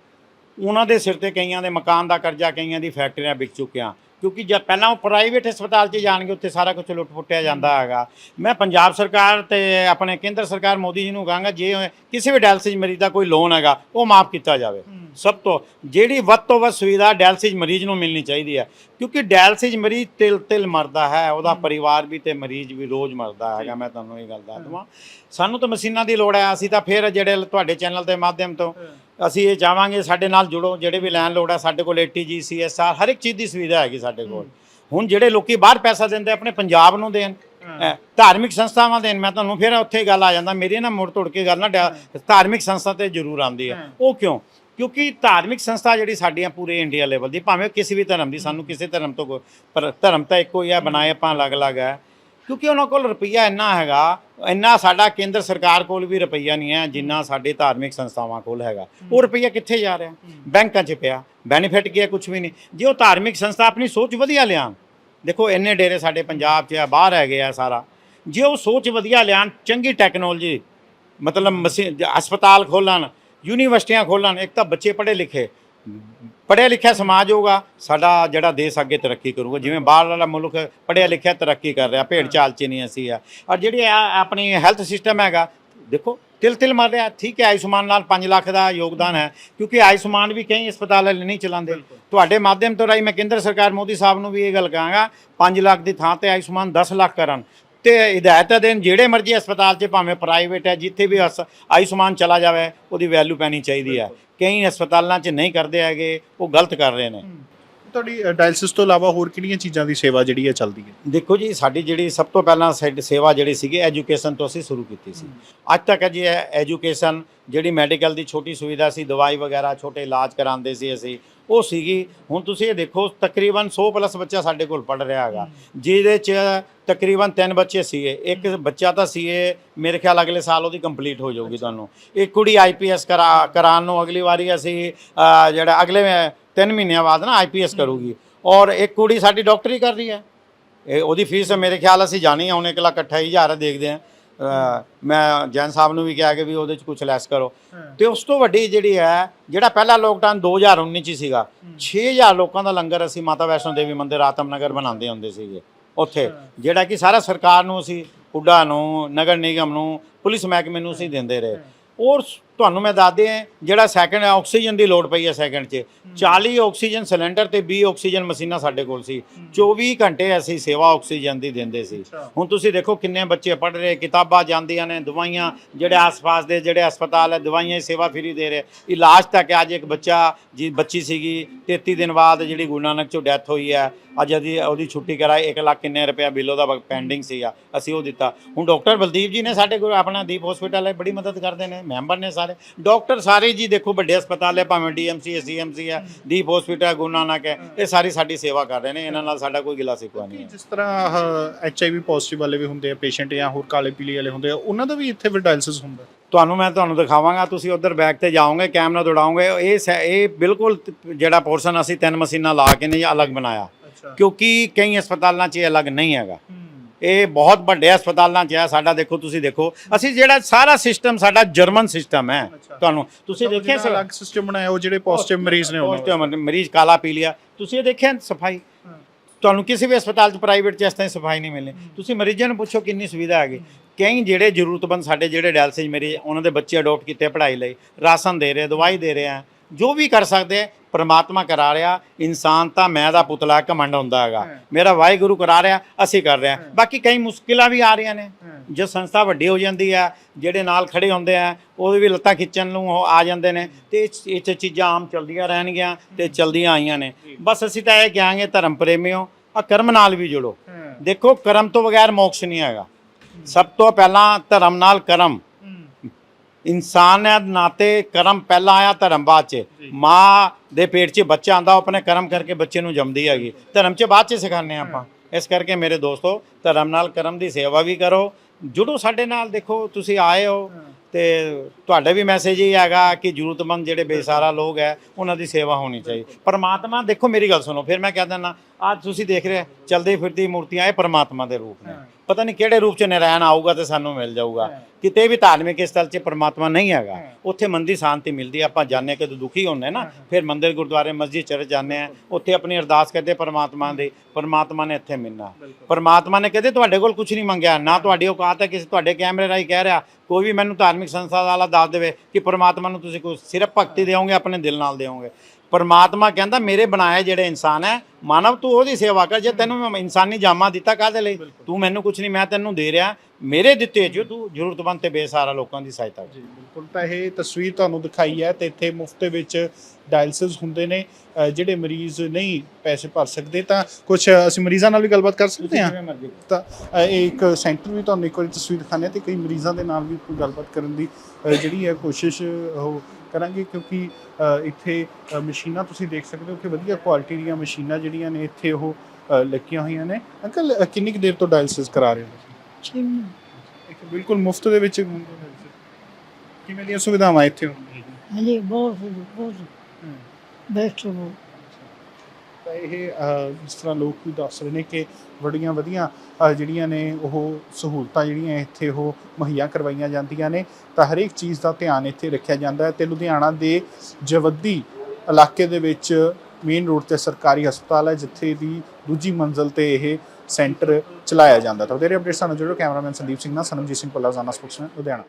ਉਹਨਾਂ ਦੇ ਸਿਰ ਤੇ ਕਈਆਂ ਦੇ ਮਕਾਨ ਦਾ ਕਰਜ਼ਾ ਕਈਆਂ ਦੀ ਫੈਕਟਰੀਆਂ ਵਿਕ ਚੁੱਕੀਆਂ। ਕਿਉਂਕਿ ਜਦ ਪਹਿਲਾਂ ਉਹ ਪ੍ਰਾਈਵੇਟ ਹਸਪਤਾਲ 'ਚ ਜਾਣਗੇ, ਉੱਥੇ ਸਾਰਾ ਕੁਝ ਲੁੱਟ ਫੁੱਟਿਆ ਜਾਂਦਾ ਹੈਗਾ। ਮੈਂ ਪੰਜਾਬ ਸਰਕਾਰ ਤੇ ਆਪਣੇ ਕੇਂਦਰ ਸਰਕਾਰ ਮੋਦੀ ਜੀ ਨੂੰ ਕਹਾਂਗਾ, ਜੇ ਕਿਸੇ ਵੀ ਡਾਇਲਸਿਸ ਮਰੀਜ਼ ਦਾ ਕੋਈ ਲੋਨ ਹੈਗਾ, ਉਹ ਮਾਫ ਕੀਤਾ ਜਾਵੇ। ਸਭ ਤੋਂ ਜਿਹੜੀ ਵੱਧ ਤੋਂ ਵੱਧ ਸੁਵਿਧਾ ਡਾਇਲਸਿਸ ਮਰੀਜ਼ ਨੂੰ ਮਿਲਣੀ ਚਾਹੀਦੀ ਹੈ। ਕਿਉਂਕਿ ਡਾਇਲਸਿਸ ਮਰੀਜ਼ ਤਿਲ ਤਿਲ ਮਰਦਾ ਹੈ ਉਹਦਾ ਪਰਿਵਾਰ ਵੀ ਤੇ ਮਰੀਜ਼ ਵੀ ਰੋਜ਼ ਮਰਦਾ ਹੈਗਾ ਮੈਂ ਤੁਹਾਨੂੰ ਇਹ ਗੱਲ ਦੱਸ ਦਵਾਂ। ਸਾਨੂੰ ਤਾਂ ਮਸ਼ੀਨਾਂ ਦੀ ਲੋੜ ਹੈ ਅਸੀਂ ਤਾਂ ਫਿਰ ਜਿਹੜੇ ਤੁਹਾਡੇ ਚੈਨਲ ਦੇ ਮਾਧਿਅਮ ਤੋਂ ਅਸੀਂ ਇਹ ਚਾਹਾਂਗੇ ਸਾਡੇ ਨਾਲ ਜੁੜੋ ਜਿਹੜੇ ਵੀ ਲੈਣ ਲੋੜ ਹੈ ਸਾਡੇ ਕੋਲ ਏਟੀਜੀ ਸੀਐਸਆਰ ਹਰ ਇੱਕ ਚੀਜ਼ ਦੀ ਸੁਵਿਧਾ ਹੈਗੀ ਸਾਡੇ ਕੋਲ। ਹੁਣ ਜਿਹੜੇ ਲੋਕੀ ਬਾਹਰ ਪੈਸਾ ਦਿੰਦੇ ਆਪਣੇ ਪੰਜਾਬ ਨੂੰ ਦੇਣ ਧਾਰਮਿਕ ਸੰਸਥਾਵਾਂ ਦੇਣ ਮੈਂ ਤੁਹਾਨੂੰ ਫਿਰ ਉੱਥੇ ਗੱਲ ਆ ਜਾਂਦਾ ਮੇਰੀ ਨਾ ਮੁੜ ਤੋੜ ਕੇ ਗੱਲ ਨਾ ਧਾਰਮਿਕ ਸੰਸਥਾ ਤੇ ਜ਼ਰੂਰ ਆਉਂਦੀ ਹੈ। ਉਹ ਕਿਉਂ? ਕਿਉਂਕਿ ਧਾਰਮਿਕ ਸੰਸਥਾ ਜਿਹੜੀ ਸਾਡੀਆਂ ਪੂਰੇ ਇੰਡੀਆ ਲੈਵਲ ਦੀ, ਭਾਵੇਂ ਕਿਸੇ ਵੀ ਧਰਮ ਦੀ, ਸਾਨੂੰ ਕਿਸੇ ਧਰਮ ਤੋਂ ਕੋਈ- ਪਰ ਧਰਮ ਤਾਂ ਇੱਕੋ ਹੀ ਆ, ਬਣਾਏ ਆਪਾਂ ਅਲੱਗ-ਅਲੱਗ ਹੈ ਕਿਉਂਕਿ ਉਹਨਾਂ ਕੋਲ ਰੁਪਈਆ ਇੰਨਾ ਹੈਗਾ, ਇੰਨਾ ਸਾਡਾ ਕੇਂਦਰ ਸਰਕਾਰ ਕੋਲ ਵੀ ਰੁਪਈਆ ਨਹੀਂ ਹੈ, ਜਿੰਨਾ ਸਾਡੇ ਧਾਰਮਿਕ ਸੰਸਥਾਵਾਂ ਕੋਲ ਹੈਗਾ। ਉਹ ਰੁਪਈਆ ਕਿੱਥੇ ਜਾ ਰਿਹਾ? ਬੈਂਕਾਂ 'ਚ ਪਿਆ ਬੈਨੀਫਿਟ ਕੀ ਹੈ ਕੁਝ ਵੀ ਨਹੀਂ। ਜੇ ਉਹ ਧਾਰਮਿਕ ਸੰਸਥਾ ਆਪਣੀ ਸੋਚ ਵਧੀਆ ਲਿਆਉਣ ਦੇਖੋ ਇੰਨੇ ਡੇਰੇ ਸਾਡੇ ਪੰਜਾਬ 'ਚ ਆ, ਬਾਹਰ ਹੈਗੇ ਆ ਸਾਰਾ। ਜੇ ਉਹ ਸੋਚ ਵਧੀਆ ਲਿਆਉਣ ਚੰਗੀ ਟੈਕਨੋਲੋਜੀ ਮਤਲਬ ਮਸ਼ੀ- ਹਸਪਤਾਲ ਖੋਲਣ ਯੂਨੀਵਰਸਿਟੀਆਂ ਖੋਲਣ ਇੱਕ ਤਾਂ ਬੱਚੇ ਪੜ੍ਹੇ ਲਿਖੇ। ਪੜ੍ਹਿਆ ਲਿਖਿਆ ਸਮਾਜ ਹੋਗਾ ਸਾਡਾ ਜਿਹੜਾ ਦੇਸ਼ ਅੱਗੇ ਤਰੱਕੀ ਕਰੂਗਾ। ਜਿਵੇਂ ਬਾਹਰ ਵਾਲਾ ਮੁਲਕ ਪੜ੍ਹਿਆ ਲਿਖਿਆ ਤਰੱਕੀ ਕਰ ਰਿਹਾ ਭੇਡ ਚਾਲ ਚ ਨਹੀਂ ਅਸੀਂ ਆ। ਔਰ ਜਿਹੜੀ ਆ ਆਪਣੀ ਹੈਲਥ ਸਿਸਟਮ ਹੈਗਾ ਦੇਖੋ ਤਿਲ ਤਿਲ ਮਰ ਰਿਹਾ। ਠੀਕ ਹੈ ਆਯੁਸ਼ਮਾਨ ਨਾਲ 5 ਲੱਖ ਦਾ ਯੋਗਦਾਨ ਹੈ ਕਿਉਂਕਿ ਆਯੁਸ਼ਮਾਨ ਵੀ ਕਈ ਹਸਪਤਾਲ ਵਾਲੇ ਨਹੀਂ ਚਲਾਉਂਦੇ। ਤੁਹਾਡੇ ਮਾਧਿਅਮ ਤੋਂ ਰਾਈ ਮੈਂ ਕੇਂਦਰ ਸਰਕਾਰ ਮੋਦੀ ਸਾਹਿਬ ਨੂੰ ਵੀ ਇਹ ਗੱਲ ਕਹਾਂਗਾ 5 ਲੱਖ ਦੀ ਥਾਂ ਤੇ ਆਯੁਸ਼ਮਾਨ 10 ਲੱਖ ਕਰਨ। ਤੇ ਹਦਾਇਤਾਂ ਦੇਣ ਜਿਹੜੇ ਮਰਜ਼ੀ ਹਸਪਤਾਲ 'ਚ ਭਾਵੇਂ ਪ੍ਰਾਈਵੇਟ ਹੈ ਜਿੱਥੇ ਵੀ ਹਸ- ਆਯੁਸ਼ਮਾਨ ਚਲਾ ਜਾਵੇ ਉਹਦੀ ਵੈਲਿਊ ਪੈਣੀ ਚਾਹੀਦੀ ਹੈ। ਕਈ ਹਸਪਤਾਲਾਂ 'ਚ ਨਹੀਂ ਕਰਦੇ ਹੈਗੇ ਉਹ ਗਲਤ ਕਰ ਰਹੇ ਨੇ। ਤੁਹਾਡੀ ਡਾਇਲਿਸਿਸ ਤੋਂ ਇਲਾਵਾ ਹੋਰ ਕਿਹੜੀਆਂ ਚੀਜ਼ਾਂ ਦੀ ਸੇਵਾ ਜਿਹੜੀ ਹੈ ਚੱਲਦੀ ਹੈ? ਦੇਖੋ ਜੀ ਸਾਡੀ ਜਿਹੜੀ ਸਭ ਤੋਂ ਪਹਿਲਾਂ ਸਾਡੀ ਸੇਵਾ ਜਿਹੜੀ ਸੀਗੀ ਐਜੂਕੇਸ਼ਨ ਤੋਂ ਅਸੀਂ ਸ਼ੁਰੂ ਕੀਤੀ ਸੀ। ਅੱਜ ਤੱਕ ਜੀ ਐਜੂਕੇਸ਼ਨ ਜਿਹੜੀ ਮੈਡੀਕਲ ਦੀ ਛੋਟੀ ਸੁਵਿਧਾ ਸੀ ਦਵਾਈ ਵਗੈਰਾ ਛੋਟੇ ਇਲਾਜ ਕਰਾਉਂਦੇ ਸੀ ਅਸੀਂ ਉਹ ਸੀਗੀ। ਹੁਣ ਤੁਸੀਂ ਇਹ ਦੇਖੋ ਤਕਰੀਬਨ 100 ਪਲੱਸ ਬੱਚਾ ਸਾਡੇ ਕੋਲ ਪੜ ਰਿਹਾ ਹੈਗਾ। ਜਿਹਦੇ ਚ ਤਕਰੀਬਨ ਤਿੰਨ ਬੱਚੇ ਸੀਗੇ। ਇੱਕ ਬੱਚਾ ਤਾਂ ਸੀਏ ਮੇਰੇ ਖਿਆਲ ਅਗਲੇ ਸਾਲ ਉਹਦੀ ਕੰਪਲੀਟ ਹੋ ਜਾਊਗੀ ਤੁਹਾਨੂੰ। ਇੱਕ ਕੁੜੀ ਆਈਪੀਐਸ ਕਰਾ ਕਰਾਉਣ ਨੂੰ ਅਗਲੀ ਵਾਰੀ ਅਸੀਂ ਜਿਹੜਾ ਅਗਲੇ ਤਿੰਨ ਮਹੀਨਿਆਂ ਬਾਅਦ ਨਾ ਆਈਪੀਐਸ ਕਰੂਗੀ। ਔਰ ਇੱਕ ਕੁੜੀ ਸਾਡੀ ਡਾਕਟਰੀ ਕਰ ਰਹੀ ਹੈ। ਇਹ ਉਹਦੀ ਫੀਸ ਮੇਰੇ ਖਿਆਲ ਅਸੀਂ ਜਾਣੀ ਆ ਹੁਣ 1 ਲੱਖ 28000 ਦੇਖਦੇ ਆ। ਮੈਂ ਜੈਨ ਸਾਹਿਬ ਨੂੰ ਵੀ ਕਿਹਾ ਕਿ ਵੀ ਉਹਦੇ ਚ ਕੁਝ ਲੈਸ ਕਰੋ। ਤੇ ਉਸ ਤੋਂ ਵੱਡੀ ਜਿਹੜੀ ਹੈ ਜਿਹੜਾ ਪਹਿਲਾ ਲੋਕਡਾਊਨ 2019 ਚ ਸੀਗਾ 6000 ਲੋਕਾਂ ਦਾ ਲੰਗਰ ਅਸੀਂ ਮਾਤਾ ਵੈਸ਼ਨੋ ਦੇਵੀ ਮੰਦਿਰ ਆਤਮ ਨਗਰ ਬਣਾਉਂਦੇ ਹੁੰਦੇ ਸੀਗੇ ਉੱਥੇ। ਜਿਹੜਾ ਕਿ ਸਾਰਾ ਸਰਕਾਰ ਨੂੰ ਅਸੀਂ ਹੁੱਡਾ ਨੂੰ ਨਗਰ ਨਿਗਮ ਨੂੰ ਪੁਲਿਸ ਮਹਿਕਮੇ ਨੂੰ ਅਸੀਂ ਦਿੰਦੇ ਰਹੇ। ਔਰ ਤੁਹਾਨੂੰ ਮੈਂ ਦੱਸਦੇ ਆ ਜਿਹੜਾ ਸੈਕੰਡ ਆਕਸੀਜਨ ਦੀ ਲੋੜ ਪਈ ਹੈ ਸੈਕੰਡ 'ਚ। 40 ਆਕਸੀਜਨ ਸਿਲੰਡਰ ਤੇ 20 ਆਕਸੀਜਨ ਮਸ਼ੀਨਾਂ ਸਾਡੇ ਕੋਲ ਸੀ। 24 ਘੰਟੇ ਅਸੀਂ ਸੇਵਾ ਆਕਸੀਜਨ ਦੀ ਦਿੰਦੇ ਸੀ। ਹੁਣ ਤੁਸੀਂ ਦੇਖੋ ਕਿੰਨੇ ਬੱਚੇ ਪੜ੍ਹ ਰਹੇ ਕਿਤਾਬਾਂ ਜਾਂਦੀਆਂ ਨੇ ਦਵਾਈਆਂ ਜਿਹੜੇ ਆਸ-ਪਾਸ ਦੇ ਜਿਹੜੇ ਹਸਪਤਾਲ ਹੈ ਦਵਾਈਆਂ ਸੇਵਾ ਫਰੀ ਦੇ ਰਹੇ। ਇਲਾਜ ਤੱਕ ਅੱਜ ਇੱਕ ਬੱਚਾ ਜੀ ਬੱਚੀ ਸੀਗੀ 33 ਦਿਨ ਬਾਅਦ ਜਿਹੜੀ ਗੁਰੂ ਨਾਨਕ ਚੋਂ ਡੈਥ ਹੋਈ ਹੈ ਅੱਜ ਉਹਦੀ ਉਹਦੀ ਛੁੱਟੀ ਕਰਾਈ 1 ਲੱਖ ਕਿੰਨੇ ਰੁਪਇਆ ਬਿੱਲ ਉਹਦਾ ਪੈਂਡਿੰਗ ਸੀਗਾ ਅਸੀਂ ਉਹ ਦਿੱਤਾ। ਹੁਣ ਡਾਕਟਰ ਬਲਦੀਪ ਜੀ ਨੇ ਸਾਡੇ ਕੋਲ ਆਪਣਾ ਦੀਪ ਹਸਪੀਟਲ ਹੈ ਬੜੀ ਮਦਦ ਕਰਦੇ ਨੇ ਮੈਂਬਰ ਨੇ ਸਾਰੇ। ਡਾਕਟਰ ਸਾਰੇ ਜੀ ਦੇਖੋ ਵੱਡੇ ਹਸਪਤਾਲ ਹੈ ਭਾਵੇਂ ਡੀਐਮਸੀ ਹੈ ਸੀਐਮਸੀ ਹੈ ਦੀਪ ਹਸਪੀਟਲ ਗੁਰੂ ਨਾਨਕ ਹੈ ਇਹ ਸਾਰੀ ਸਾਡੀ ਸੇਵਾ ਕਰ ਰਹੇ ਨੇ। ਇਹਨਾਂ ਨਾਲ ਸਾਡਾ ਕੋਈ ਗਿਲਾ ਸਿਕਵਾ ਨਹੀਂ ਹੈ। ਜਿਸ ਤਰ੍ਹਾਂ ਐਚਆਈਵੀ ਪੋਜ਼ਿਟਿਵ ਵਾਲੇ ਵੀ ਹੁੰਦੇ ਆ ਪੇਸ਼ੈਂਟ ਜਾਂ ਹੋਰ ਕਾਲੇ ਪੀਲੇ ਵਾਲੇ ਹੁੰਦੇ ਆ ਉਹਨਾਂ ਦਾ ਵੀ ਇੱਥੇ ਫਿਰ ਡਾਇਲਿਸਿਸ ਹੁੰਦਾ ਤੁਹਾਨੂੰ ਮੈਂ ਤੁਹਾਨੂੰ ਦਿਖਾਵਾਂਗਾ ਤੁਸੀਂ ਉਧਰ ਬੈਕ ਤੇ ਜਾਓਗੇ ਕੈਮਰਾ ਦੌੜਾਓਗੇ ਇਹ ਇਹ ਬਿਲਕੁਲ ਜਿਹੜਾ ਪੋਰਸ਼ਨ ਅਸੀਂ ਤਿੰਨ ਮਸ਼ੀਨਾਂ ਲਾ ਕੇ ਨਹੀਂ ਅਲੱਗ ਬਣਾਇਆ। ਕਿਉਂਕਿ ਕਈ ਹਸਪਤਾਲਾਂ 'ਚ ਇਹ ਅਲੱਗ ਨਹੀਂ ਹੈਗਾ। ਇਹ ਬਹੁਤ ਵੱਡੇ ਹਸਪਤਾਲਾਂ 'ਚ ਹੈ ਸਾਡਾ ਦੇਖੋ ਤੁਸੀਂ ਦੇਖੋ। ਅਸੀਂ ਜਿਹੜਾ ਸਾਰਾ ਸਿਸਟਮ ਸਾਡਾ ਜਰਮਨ ਸਿਸਟਮ ਹੈ। ਤੁਹਾਨੂੰ। ਤੁਸੀਂ ਦੇਖਿਆ ਜਿਹੜਾ ਅਲੱਗ ਸਿਸਟਮ ਬਣਾਇਆ ਉਹ ਜਿਹੜੇ ਪੋਜ਼ਿਟਿਵ ਮਰੀਜ਼ ਨੇ ਉਹਨਾਂ ਮਰੀਜ਼ ਕਾਲਾ ਪੀ ਲਿਆ ਤੁਸੀਂ ਇਹ ਦੇਖਿਆ ਸਫ਼ਾਈ? ਤੁਹਾਨੂੰ ਕਿਸੇ ਵੀ ਹਸਪਤਾਲ 'ਚ ਪ੍ਰਾਈਵੇਟ 'ਚ ਇਸ ਤਰ੍ਹਾਂ ਸਫ਼ਾਈ ਨਹੀਂ ਮਿਲਣੀ। ਤੁਸੀਂ ਮਰੀਜ਼ਾਂ ਨੂੰ ਪੁੱਛੋ ਕਿੰਨੀ ਸੁਵਿਧਾ ਹੈਗੀ। ਕਈ ਜਿਹੜੇ ਜ਼ਰੂਰਤਮੰਦ ਸਾਡੇ ਜਿਹੜੇ ਡਾਇਲਸਿਸ ਮਰੀਜ਼ ਉਹਨਾਂ ਦੇ ਬੱਚੇ ਅਡਾਪਟ ਕੀਤੇ ਪੜ੍ਹਾਈ ਲਈ। ਰਾਸ਼ਨ ਦੇ ਰਹੇ ਦਵਾਈ ਦੇ ਰਹੇ ਆ। ਜੋ ਵੀ ਕਰ ਸਕਦੇ ਆ ਪ੍ਰਮਾਤਮਾ ਕਰਾ ਰਿਹਾ ਇਨਸਾਨ ਤਾਂ ਮੈਂ ਦਾ ਪੁਤਲਾ ਕਮੰਡ ਹੁੰਦਾ ਹੈਗਾ। ਮੇਰਾ ਵਾਹਿਗੁਰੂ ਕਰਾ ਰਿਹਾ ਅਸੀਂ ਕਰ ਰਹੇ ਆ ਬਾਕੀ ਕਈ ਮੁਸ਼ਕਿਲਾਂ ਵੀ ਆ ਰਹੀਆਂ ਨੇ। ਜੋ ਸੰਸਥਾ ਵੱਡੀ ਹੋ ਜਾਂਦੀ ਆ ਜਿਹੜੇ ਨਾਲ ਖੜੇ ਹੁੰਦੇ ਆ ਉਹਦੇ ਵੀ ਲੱਤਾਂ ਖਿੱਚਣ ਨੂੰ ਆ ਜਾਂਦੇ ਨੇ ਤੇ 'ਚ ਚੀਜ਼ਾਂ ਆਮ ਚੱਲਦੀਆਂ ਰਹਿਣਗੀਆਂ ਤੇ ਚੱਲਦੀਆਂ ਆਈਆਂ ਨੇ। ਬਸ ਅਸੀਂ ਤਾਂ ਇਹ ਕਹਾਂਗੇ ਧਰਮ ਪ੍ਰੇਮਿਓ ਆ ਕਰਮ ਨਾਲ ਵੀ ਜੁੜੋ। ਦੇਖੋ ਕਰਮ ਤੋਂ ਬਗੈਰ ਮੋਕਸ਼ ਨਹੀਂ ਹੈਗਾ। ਸਭ ਤੋਂ ਪਹਿਲਾਂ ਧਰਮ ਨਾਲ ਕਰਮ। ਇਨਸਾਨ ਦੇ ਨਾਤੇ ਕਰਮ ਪਹਿਲਾਂ ਆਇਆ ਧਰਮ ਬਾਅਦ ਚ। ਮਾਂ ਦੇ ਪੇਟ 'ਚ ਬੱਚਾ ਆਂਦਾ ਉਹ ਆਪਣੇ ਕਰਮ ਕਰਕੇ ਬੱਚੇ ਨੂੰ ਜੰਮਦੀ ਹੈਗੀ। ਧਰਮ 'ਚ ਬਾਅਦ 'ਚ ਸਿਖਾਉਂਦੇ ਹਾਂ ਆਪਾਂ। ਇਸ ਕਰਕੇ ਮੇਰੇ ਦੋਸਤੋ ਧਰਮ ਨਾਲ ਕਰਮ ਦੀ ਸੇਵਾ ਵੀ ਕਰੋ। ਜੁੜੋ ਸਾਡੇ ਨਾਲ ਦੇਖੋ ਤੁਸੀਂ ਆਏ ਹੋ ਤੇ ਤੁਹਾਡੇ ਵੀ ਮੈਸੇਜ ਹੀ ਹੈਗਾ ਕਿ ਜ਼ਰੂਰਤਮੰਦ ਜਿਹੜੇ ਬੇਸਹਾਰਾ ਲੋਕ ਹੈ ਉਹਨਾਂ ਦੀ ਸੇਵਾ ਹੋਣੀ ਚਾਹੀਦੀ ਪਰਮਾਤਮਾ ਦੇਖੋ ਮੇਰੀ ਗੱਲ ਸੁਣੋ ਫਿਰ ਮੈਂ ਕਹਿ ਦਿੰਦਾ ਅੱਜ ਤੁਸੀਂ ਦੇਖ ਰਹੇ ਚਲਦੇ ਫਿਰਦੀ ਮੂਰਤੀਆਂ ਇਹ ਪਰਮਾਤਮਾ ਦੇ ਰੂਪ ਨੇ। ਪਤਾ ਨਹੀਂ ਕਿਹੜੇ ਰੂਪ ਚ ਨਰਾਇਣ ਆਊਗਾ ਤੇ ਸਾਨੂੰ ਮਿਲ ਜਾਊਗਾ। ਕਿਤੇ ਵੀ ਧਾਰਮਿਕ ਸਥਲ 'ਚ ਪਰਮਾਤਮਾ ਨਹੀਂ ਹੈਗਾ। ਉੱਥੇ ਮਨ ਦੀ ਸ਼ਾਂਤੀ ਮਿਲਦੀ ਹੈ। ਆਪਾਂ ਜਾਣਦੇ ਕਿ ਦੁਖੀ ਹੁੰਦੇ ਨਾ ਫਿਰ ਮੰਦਿਰ ਗੁਰਦੁਆਰੇ ਮਸਜਿਦ ਚਰਚ ਜਾਂਦੇ ਆ ਉੱਥੇ ਆਪਣੀ ਅਰਦਾਸ ਕਰਦੇ ਪਰਮਾਤਮਾ ਦੀ ਪਰਮਾਤਮਾ ਨੇ ਇੱਥੇ ਮਿਲਣਾ। ਪਰਮਾਤਮਾ ਨੇ ਕਹਦੇ ਤੁਹਾਡੇ ਕੋਲ ਕੁਝ ਨਹੀਂ ਮੰਗਿਆ ਨਾ ਤੁਹਾਡੀ ਔਕਾਤ ਹੈ ਕਿਸੇ ਤੁਹਾਡੇ ਕੈਮਰੇ ਰਾਹੀਂ ਕਹਿ ਰਿਹਾ ਕੋਈ ਵੀ ਮੈਨੂੰ ਧਾਰਮਿਕ ਸੰਸਥਾ ਵਾਲਾ ਦੱਸ ਦੇਵੇ ਕਿ ਪਰਮਾਤਮਾ ਨੂੰ ਤੁਸੀਂ ਕੋਈ ਸਿਰਫ ਭਗਤੀ ਦਿਓਗੇ ਆਪਣੇ ਦਿਲ ਨਾਲ ਦਿਓਗੇ। ਪਰਮਾਤਮਾ ਕਹਿੰਦਾ ਮੇਰੇ ਬਣਾਏ ਜਿਹੜੇ ਇਨਸਾਨ ਹੈ ਮਾਨਵ ਤੂੰ ਉਹਦੀ ਸੇਵਾ ਕਰ ਜੇ ਤੈਨੂੰ ਮੈਂ ਇਨਸਾਨੀ ਜਾਮਾ ਦਿੱਤਾ ਕਾਹਦੇ ਲਈ? ਤੂੰ ਮੈਨੂੰ ਕੁਝ ਨਹੀਂ ਮੈਂ ਤੈਨੂੰ ਦੇ ਰਿਹਾ। ਮੇਰੇ ਦਿੱਤੇ ਜੋ ਤੂੰ ਜ਼ਰੂਰਤਮੰਦ ਤੇ ਬੇਸਹਾਰਾ ਲੋਕਾਂ ਦੀ ਸਹਾਇਤਾ ਜੀ ਬਿਲਕੁਲ। ਤਾਂ ਇਹ ਤਸਵੀਰ ਤੁਹਾਨੂੰ ਦਿਖਾਈ ਹੈ ਤੇ ਇੱਥੇ ਮੁਫਤ ਦੇ ਵਿੱਚ ਡਾਇਲਿਸਿਸ ਹੁੰਦੇ ਨੇ ਜਿਹੜੇ ਮਰੀਜ਼ ਨਹੀਂ ਪੈਸੇ ਭਰ ਸਕਦੇ। ਤਾਂ ਕੁਝ ਅਸੀਂ ਮਰੀਜ਼ਾਂ ਨਾਲ ਵੀ ਗੱਲਬਾਤ ਕਰ ਸਕਦੇ ਹਾਂ? ਤਾਂ ਇਹ ਇੱਕ ਸੈਂਟਰ ਵੀ ਤੁਹਾਨੂੰ ਇੱਕ ਵਾਰੀ ਤਸਵੀਰ ਦਿਖਾਣੇ ਤੇ ਕਈ ਮਰੀਜ਼ਾਂ ਦੇ ਨਾਲ ਵੀ ਕੋਈ ਗੱਲਬਾਤ ਕਰਨ ਦੀ ਜਿਹੜੀ ਹੈ ਕੋਸ਼ਿਸ਼ ਉਹ ਕਰਾਂਗੇ ਕਿਉਂਕਿ ਇੱਥੇ ਮਸ਼ੀਨਾਂ ਤੁਸੀਂ ਦੇਖ ਸਕਦੇ ਹੋ ਕਿ ਵਧੀਆ ਕੁਆਲਿਟੀ ਦੀਆਂ ਮਸ਼ੀਨਾਂ ਜਿਹੜੀਆਂ ਨੇ ਇੱਥੇ ਉਹ ਲੱਗੀਆਂ ਹੋਈਆਂ ਨੇ। ਅੰਕਲ ਕਿੰਨੀ ਕੁ ਦੇਰ ਤੋਂ ਡਾਇਲਸਿਸ ਕਰਾ ਰਹੇ ਹੋ ਤੁਸੀਂ? ਇੱਕ ਬਿਲਕੁਲ ਮੁਫਤ ਦੇ ਵਿੱਚ ਕਿਵੇਂ ਦੀਆਂ ਸੁਵਿਧਾਵਾਂ ਇੱਥੇ ਹੁੰਦੀਆਂ? ਹਾਂਜੀ ਬਹੁਤ ਬਹੁਤ ਬੈਸਟ ਹੋ। ਤਾਂ ਇਹ ਜਿਸ ਤਰ੍ਹਾਂ ਲੋਕ ਵੀ ਦੱਸ ਰਹੇ ਨੇ ਕਿ ਬੜੀਆਂ ਵਧੀਆਂ ਜਿਹੜੀਆਂ ਨੇ ਉਹ ਸਹੂਲਤਾਂ ਜਿਹੜੀਆਂ ਇੱਥੇ ਉਹ ਮੁਹੱਈਆ ਕਰਵਾਈਆਂ ਜਾਂਦੀਆਂ ਨੇ, ਤਾਂ ਹਰੇਕ ਚੀਜ਼ ਦਾ ਧਿਆਨ ਇੱਥੇ ਰੱਖਿਆ ਜਾਂਦਾ ਹੈ ਤੇ ਲੁਧਿਆਣਾ ਦੇ ਜਵੱਦੀ ਇਲਾਕੇ ਦੇ ਵਿੱਚ ਮੇਨ ਰੋਡ ਤੇ ਸਰਕਾਰੀ ਹਸਪਤਾਲ ਹੈ, ਜਿੱਥੇ ਦੀ ਦੂਜੀ ਮੰਜ਼ਲ ਤੇ ਇਹ ਸੈਂਟਰ ਚਲਾਇਆ ਜਾਂਦਾ ਤਾਂ ਉਹਦੇ ਅਪਡੇਟਸ ਸਾਨੂੰ ਜੁੜੋ ਕੈਮਰਾਮੈਨ ਸੰਦੀਪ ਸਿੰਘ ਨਾਲ, ਸਨਮਜੀਤ ਸਿੰਘ ਪੱਲਾ ਜਾਨਾ ਸਪੋਕਸਮੈਨ, ਲੁਧਿਆਣਾ।